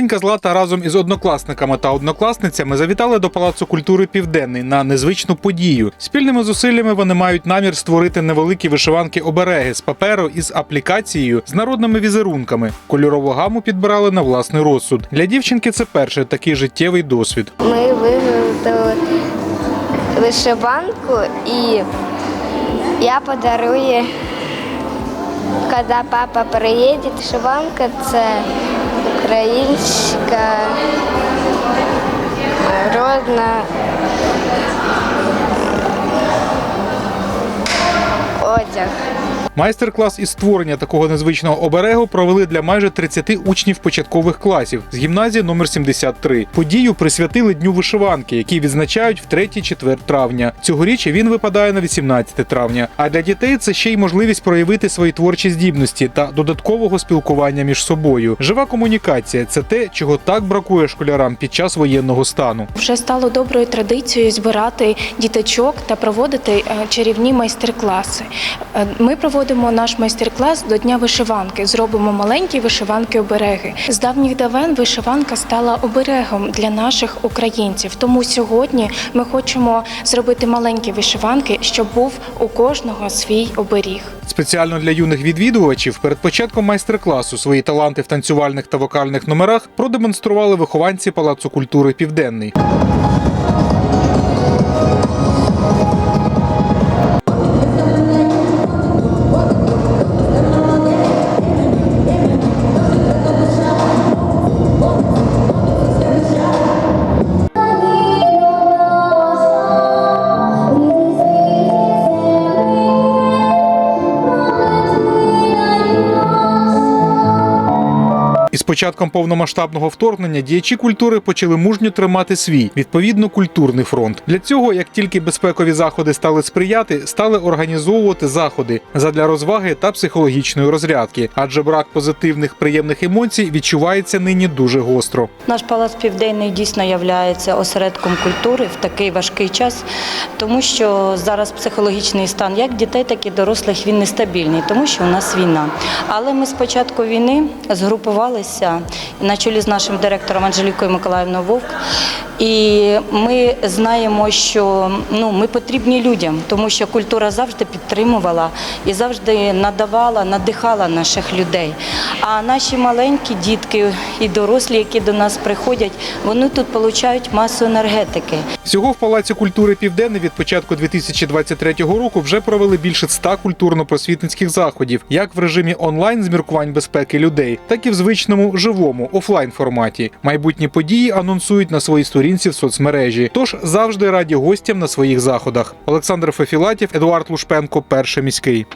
Маленька Злата разом із однокласниками та однокласницями завітали до Палацу культури Південний на незвичну подію. Спільними зусиллями вони мають намір створити невеликі вишиванки обереги з паперу із аплікацією з народними візерунками. Кольорову гаму підбирали на власний розсуд. Для дівчинки це перший такий життєвий досвід. Ми виготовили вишиванку і я подарую, коли папа приїде. Вишиванка це українська родна одяг. Майстер-клас із створення такого незвичного оберегу провели для майже 30 учнів початкових класів з гімназії номер 73. Подію присвятили дню вишиванки, який відзначають в 3-4 травня. Цьогоріч він випадає на 18 травня. А для дітей це ще й можливість проявити свої творчі здібності та додаткового спілкування між собою. Жива комунікація це те, чого так бракує школярам під час воєнного стану. Вже стало доброю традицією збирати діточок та проводити е, чарівні майстер-класи. Е, Ми проводимо наш майстер-клас до Дня вишиванки. Зробимо маленькі вишиванки-обереги. З давніх давен вишиванка стала оберегом для наших українців. Тому сьогодні ми хочемо зробити маленькі вишиванки, щоб був у кожного свій оберіг. Спеціально для юних відвідувачів перед початком майстер-класу свої таланти в танцювальних та вокальних номерах продемонстрували вихованці Палацу культури Південний. Початком повномасштабного вторгнення діячі культури почали мужньо тримати свій відповідно культурний фронт. Для цього, як тільки безпекові заходи стали сприяти, стали організовувати заходи задля розваги та психологічної розрядки, адже брак позитивних приємних емоцій відчувається нині дуже гостро. Наш палац південний дійсно є осередком культури в такий важкий час, тому що зараз психологічний стан як дітей, так і дорослих він нестабільний, тому що у нас війна. Але ми з початку війни згрупувалися на чолі з нашим директором Анжелікою Миколаївною Вовк. І ми знаємо, що ну ми потрібні людям, тому що культура завжди підтримувала і завжди надавала, надихала наших людей. А наші маленькі дітки і дорослі, які до нас приходять, вони тут отримують масу енергетики. Всього в Палаці культури Південний від початку 2023 року вже провели більше ста культурно-просвітницьких заходів, як в режимі онлайн з міркувань безпеки людей, так і в звичному живому офлайн форматі. Майбутні події анонсують на своїй сторінці в соцмережі. Тож завжди раді гостям на своїх заходах. Олександр Фефілатів, Едуард Лушпенко, перший міський.